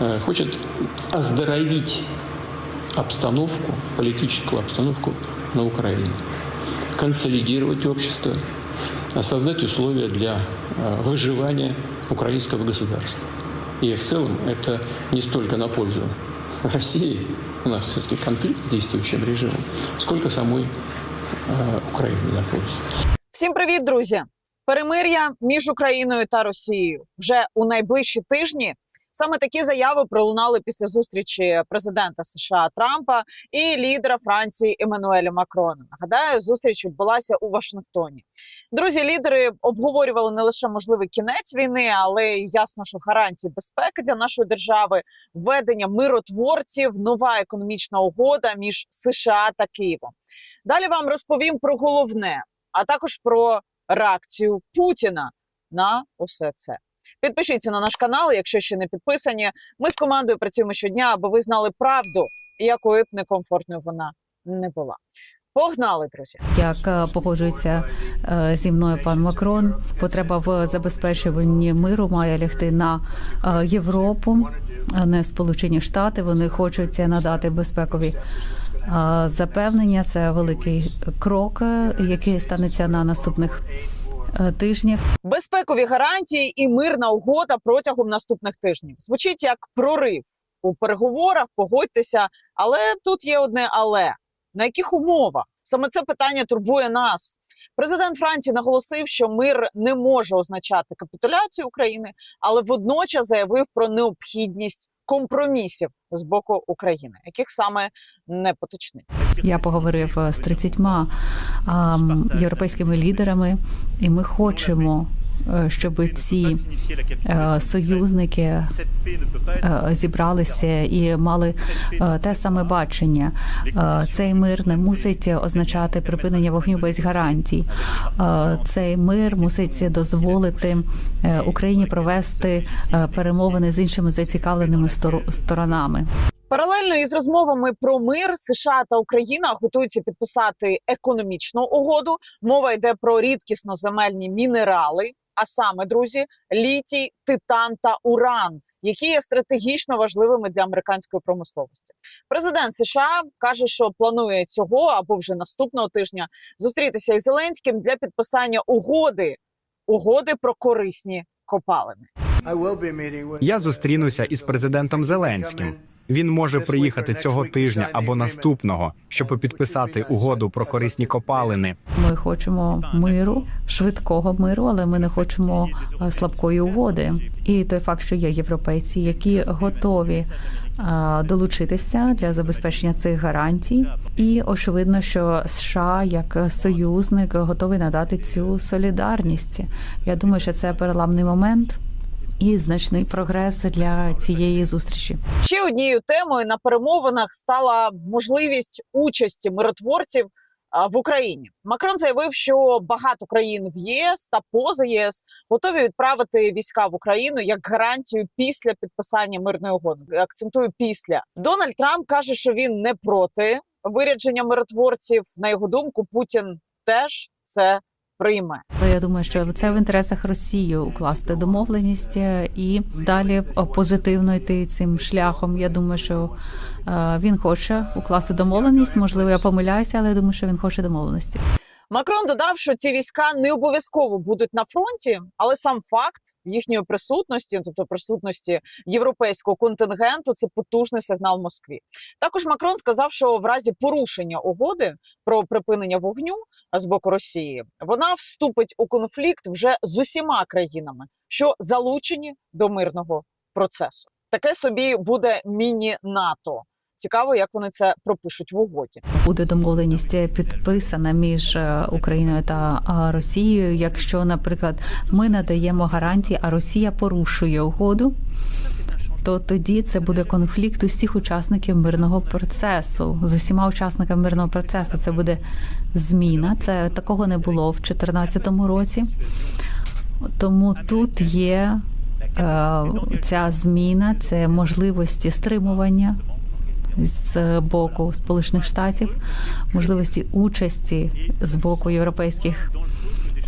э, хочет оздоровить обстановку, политическую обстановку на Украине, консолидировать общество, а создать условия для э, выживания украинского государства. И в целом это не столько на пользу России, у нас все-таки конфликт с действующим режимом, сколько самой э, Украине на пользу. Всім привіт, друзі! Перемир'я між Україною та Росією вже у найближчі тижні. Саме такі заяви пролунали після зустрічі президента США Трампа і лідера Франції Еммануеля Макрона. Нагадаю, зустріч відбулася у Вашингтоні. Друзі, лідери обговорювали не лише можливий кінець війни, але й ясно, що гарантії безпеки для нашої держави, введення миротворців, нова економічна угода між США та Києвом. Далі вам розповім про головне, а також про реакцію Путіна на усе це. Підпишіться на наш канал, якщо ще не підписані. Ми з командою працюємо щодня, аби ви знали правду, якою б некомфортною вона не була. Погнали, друзі! Як е, погоджується е, зі мною пан Макрон, потреба в забезпечуванні миру має лягти на е, Європу, а не Сполучені Штати. Вони хочуть надати безпекові запевнення. Це великий крок, який станеться на наступних е, тижнях. Безпекові гарантії і мирна угода протягом наступних тижнів звучить як прорив у переговорах. Погодьтеся, але тут є одне але на яких умовах саме це питання турбує нас. Президент Франції наголосив, що мир не може означати капітуляцію України, але водночас заявив про необхідність компромісів з боку України, яких саме не поточнив. Я поговорив е, з 30 ам, європейськими лідерами, і ми хочемо, е, щоб ці е, союзники зібралися і мали те саме бачення. Цей мир не мусить означати припинення вогню без гарантій. Цей мир мусить дозволити Україні провести перемовини з іншими зацікавленими стор- сторонами. Паралельно із розмовами про мир США та Україна готуються підписати економічну угоду. Мова йде про рідкісно земельні мінерали, а саме друзі, літій, титан та уран. Які є стратегічно важливими для американської промисловості, президент США каже, що планує цього або вже наступного тижня зустрітися із Зеленським для підписання угоди угоди про корисні копалини. Я зустрінуся із президентом Зеленським. Він може приїхати цього тижня або наступного, щоб підписати угоду про корисні копалини. Ми хочемо миру, швидкого миру, але ми не хочемо е, слабкої угоди. І той факт, що є європейці, які готові е, долучитися для забезпечення цих гарантій, і очевидно, що США як союзник готовий надати цю солідарність. Я думаю, що це переламний момент і значний прогрес для цієї зустрічі. Ще однією темою на перемовинах стала можливість участі миротворців в Україні. Макрон заявив, що багато країн в ЄС та поза ЄС готові відправити війська в Україну як гарантію після підписання мирної угоди. Акцентую після Дональд Трамп каже, що він не проти вирядження миротворців. На його думку, Путін теж це прийме. Я думаю, що це в інтересах Росії укласти домовленість е, і далі е, позитивно йти цим шляхом. Я думаю, що е, він хоче укласти домовленість. Можливо, я помиляюся, але я думаю, що він хоче домовленості. Макрон додав, що ці війська не обов'язково будуть на фронті, але сам факт їхньої присутності, тобто присутності європейського контингенту, це потужний сигнал Москві. Також Макрон сказав, що в разі порушення угоди про припинення вогню з боку Росії вона вступить у конфлікт вже з усіма країнами, що залучені до мирного процесу. Таке собі буде міні-НАТО. Цікаво, як вони це пропишуть в угоді. Буде домовленість підписана між е, Україною та е, Росією. Якщо, наприклад, ми надаємо гарантії, а Росія порушує угоду. То тоді це буде конфлікт усіх учасників мирного процесу з усіма учасниками мирного процесу. Це буде зміна. Це такого не було в 2014 році. Тому тут є е, ця зміна, це можливості стримування з боку Сполучених Штатів, можливості участі з боку європейських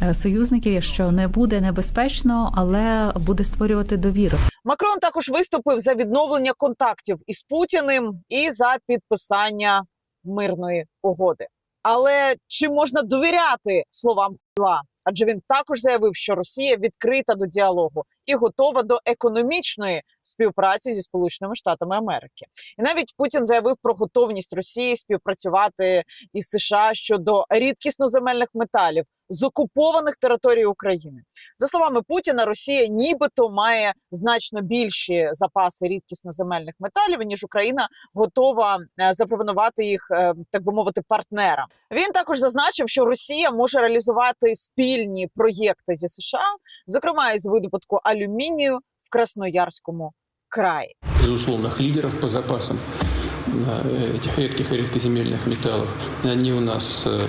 е, союзників, що не буде небезпечно, але буде створювати довіру. Макрон також виступив за відновлення контактів із Путіним і за підписання мирної угоди. Але чи можна довіряти словам Кла? Адже він також заявив, що Росія відкрита до діалогу і готова до економічної співпраці зі Сполученими Штатами Америки. І навіть Путін заявив про готовність Росії співпрацювати із США щодо рідкісноземельних металів з окупованих територій України. За словами Путіна, Росія нібито має значно більші запаси рідкісноземельних металів, ніж Україна готова е, запропонувати їх, е, так би мовити, партнерам. Він також зазначив, що Росія може реалізувати спільні проєкти зі США, зокрема із видобутку алюмінію в Красноярському краї. безусловных лидеров по запасам э, этих редких и редкоземельных металлов. Они у нас э,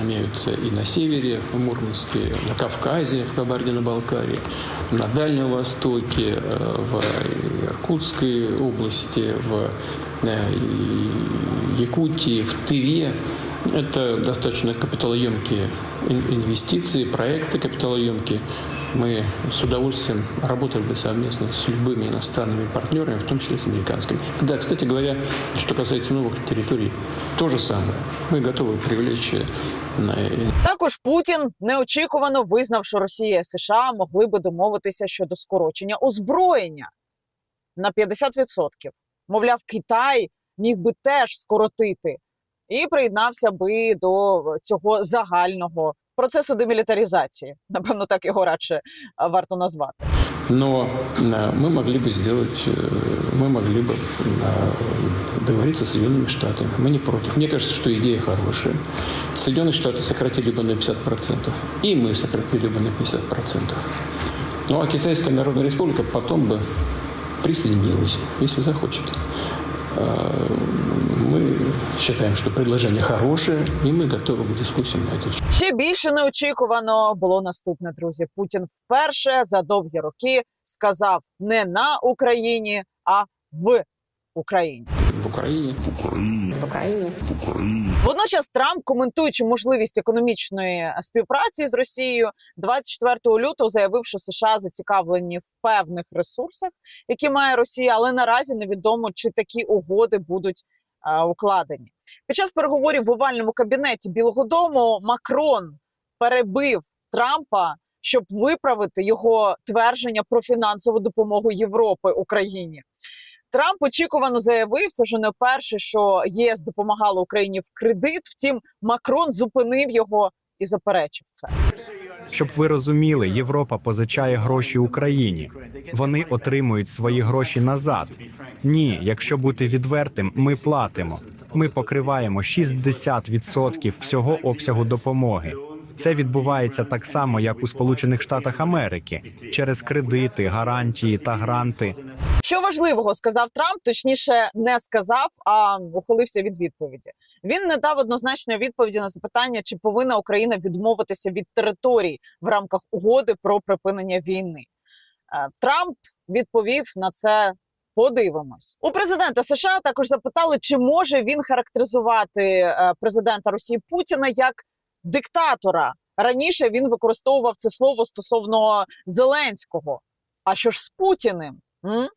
имеются и на севере, в Мурманске, на Кавказе, в Кабардино-Балкарии, на Дальнем Востоке, э, в Иркутской области, в э, Якутии, в Тыве. Это достаточно капиталоемкие ин- инвестиции, проекты капиталоемкие. Мы с удовольствием работали бы совместно с любыми иностранными партнерами, в том числе с американскими. Да, кстати говоря, что касается новых территорий, то же самое. Мы готовы привлечь э, на- Також Путін неочікувано визнав, що Росія і США могли би домовитися щодо скорочення озброєння на 50%. Мовляв, Китай міг би теж скоротити і приєднався би до цього загального процесу демілітаризації. Напевно, так його радше а, варто назвати. Но э, мы могли бы сделать, э, мы могли бы э, договориться с Соединенными Штатами. Мы не против. Мне кажется, что идея хорошая. Соединенные Штаты сократили бы на 50%, и мы сократили бы на 50%. Ну а Китайская Народная Республика потом бы присоединилась, если захочет. Э, Мы считаем, что предложение хорошее, и мы готовы к дискуссиям на этот счет. Ще більше неочікувано було наступне, друзі. Путін вперше за довгі роки сказав не на Україні, а в Україні. В Украине Водночас Трамп, коментуючи можливість економічної співпраці з Росією, 24 лютого заявив, що США зацікавлені в певних ресурсах, які має Росія, але наразі невідомо, чи такі угоди будуть е, укладені. Під час переговорів в овальному кабінеті Білого Дому Макрон перебив Трампа, щоб виправити його твердження про фінансову допомогу Європи Україні. Трамп очікувано заявив, це вже не вперше, що ЄС допомагала Україні в кредит. Втім, Макрон зупинив його і заперечив це. Щоб ви розуміли, Європа позичає гроші Україні. Вони отримують свої гроші назад. Ні, якщо бути відвертим, ми платимо. Ми покриваємо 60% всього обсягу допомоги. Це відбувається так само, як у Сполучених Штатах Америки через кредити, гарантії та гранти. Що важливого сказав Трамп, точніше, не сказав, а ухилився від відповіді. Він не дав однозначної відповіді на запитання, чи повинна Україна відмовитися від територій в рамках угоди про припинення війни. Е, Трамп відповів на це. Подивимось у президента США. Також запитали, чи може він характеризувати е, президента Росії Путіна як диктатора. Раніше він використовував це слово стосовно Зеленського. А що ж з Путіним? М?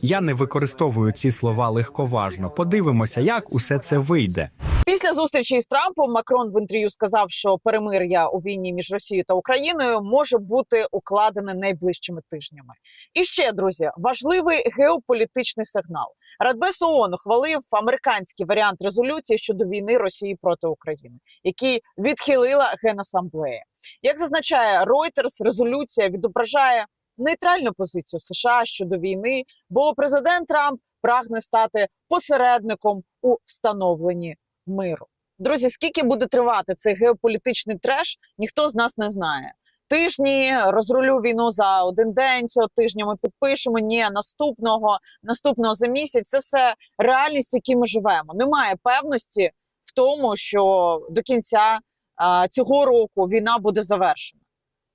Я не використовую ці слова легковажно. Подивимося, як усе це вийде. Після зустрічі із Трампом Макрон в інтерв'ю сказав, що перемир'я у війні між Росією та Україною може бути укладене найближчими тижнями. І ще друзі, важливий геополітичний сигнал. Радбез ООН ухвалив американський варіант резолюції щодо війни Росії проти України, який відхилила Генасамблея. Як зазначає Reuters, резолюція відображає нейтральну позицію США щодо війни, бо президент Трамп прагне стати посередником у встановленні миру. Друзі, скільки буде тривати цей геополітичний треш, ніхто з нас не знає. Тижні розрулю війну за один день. Цього тижня ми підпишемо. Ні, наступного, наступного за місяць. Це все реальність, в якій ми живемо. Немає певності в тому, що до кінця а, цього року війна буде завершена.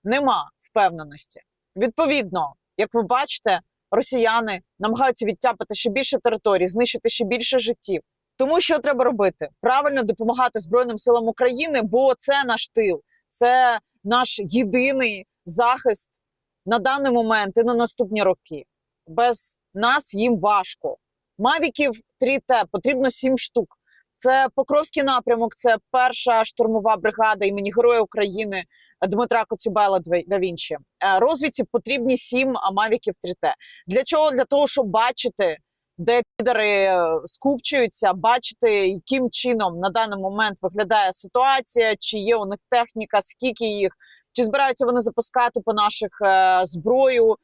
Нема впевненості. Відповідно, як ви бачите, росіяни намагаються відтяпати ще більше територій, знищити ще більше життів. Тому що треба робити? Правильно допомагати Збройним силам України, бо це наш тил. це наш єдиний захист на даний момент і на наступні роки. Без нас їм важко. Мавіків 3Т потрібно 7 штук. Це Покровський напрямок, це перша штурмова бригада імені Героя України Дмитра Коцюбела да Вінчі. Е, Розвідці потрібні 7 мавіків 3Т. Для чого? Для того, щоб бачити, де підари е, скупчуються, бачити, яким чином на даний момент виглядає ситуація, чи є у них техніка, скільки їх, чи збираються вони запускати по наших е, зброю,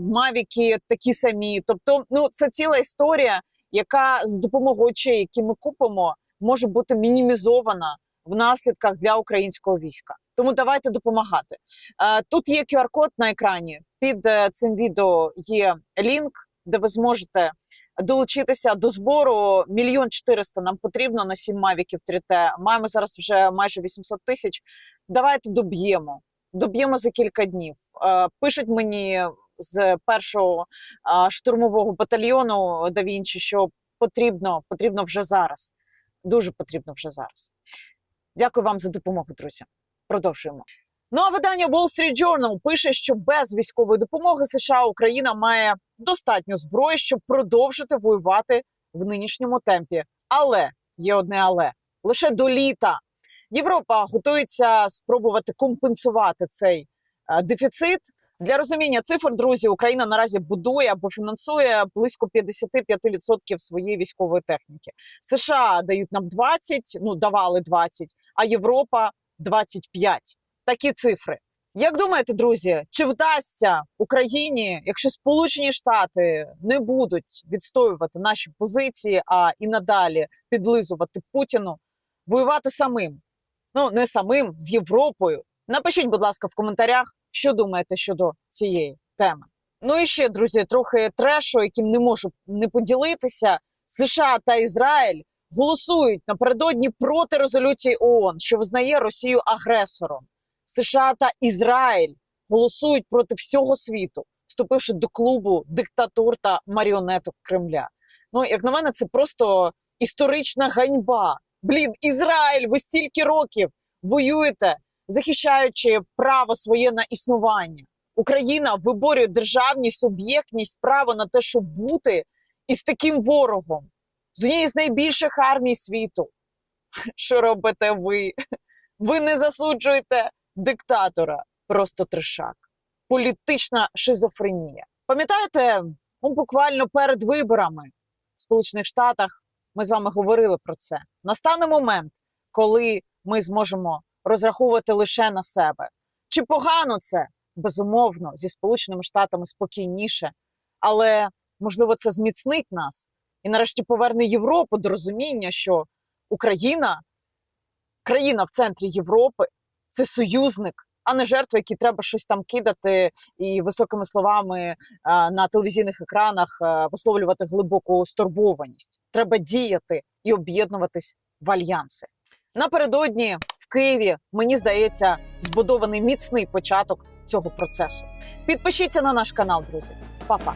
мавіки такі самі. Тобто, ну це ціла історія, яка з допомогою очей, які ми купимо, може бути мінімізована в наслідках для українського війська. Тому давайте допомагати. Е, Тут є QR-код на екрані. Під е, цим відео є лінк, де ви зможете долучитися до збору. Мільйон чотириста нам потрібно на сім мавіків 3T. Маємо зараз вже майже 800 тисяч. Давайте доб'ємо. Доб'ємо за кілька днів. Е, Пишуть мені з першого штурмового батальйону да Вінчі, що потрібно, потрібно вже зараз. Дуже потрібно вже зараз. Дякую вам за допомогу, друзі. Продовжуємо. Ну а видання Wall Street Journal пише, що без військової допомоги США Україна має достатньо зброї, щоб продовжити воювати в нинішньому темпі. Але є одне але лише до літа. Європа готується спробувати компенсувати цей е, дефіцит. Для розуміння цифр, друзі, Україна наразі будує або фінансує близько 55% своєї військової техніки. США дають нам 20, ну давали 20, а Європа 25. Такі цифри. Як думаєте, друзі, чи вдасться Україні, якщо Сполучені Штати не будуть відстоювати наші позиції, а і надалі підлизувати Путіну, воювати самим? Ну не самим з Європою. Напишіть, будь ласка, в коментарях, що думаєте щодо цієї теми. Ну і ще, друзі, трохи трешу, яким не можу не поділитися. США та Ізраїль голосують напередодні проти резолюції ООН, що визнає Росію агресором. США та Ізраїль голосують проти всього світу, вступивши до клубу диктатур та маріонеток Кремля. Ну, як на мене, це просто історична ганьба. Блін, Ізраїль, ви стільки років воюєте, захищаючи право своє на існування. Україна виборює державність, суб'єктність, право на те, щоб бути із таким ворогом, з однією з найбільших армій світу. Що робите ви? Ви не засуджуєте диктатора, просто трешак. Політична шизофренія. Пам'ятаєте, ну, буквально перед виборами в Сполучених Штатах ми з вами говорили про це. Настане момент, коли ми зможемо розраховувати лише на себе. Чи погано це? Безумовно, зі Сполученими Штатами спокійніше, але можливо це зміцнить нас і нарешті поверне Європу до розуміння, що Україна, країна в центрі Європи, це союзник, а не жертва, які треба щось там кидати і високими словами а, на телевізійних екранах а, висловлювати глибоку стурбованість. Треба діяти і об'єднуватись в альянси. Напередодні Києві, мені здається, збудований міцний початок цього процесу. Підпишіться на наш канал, друзі. Па-па!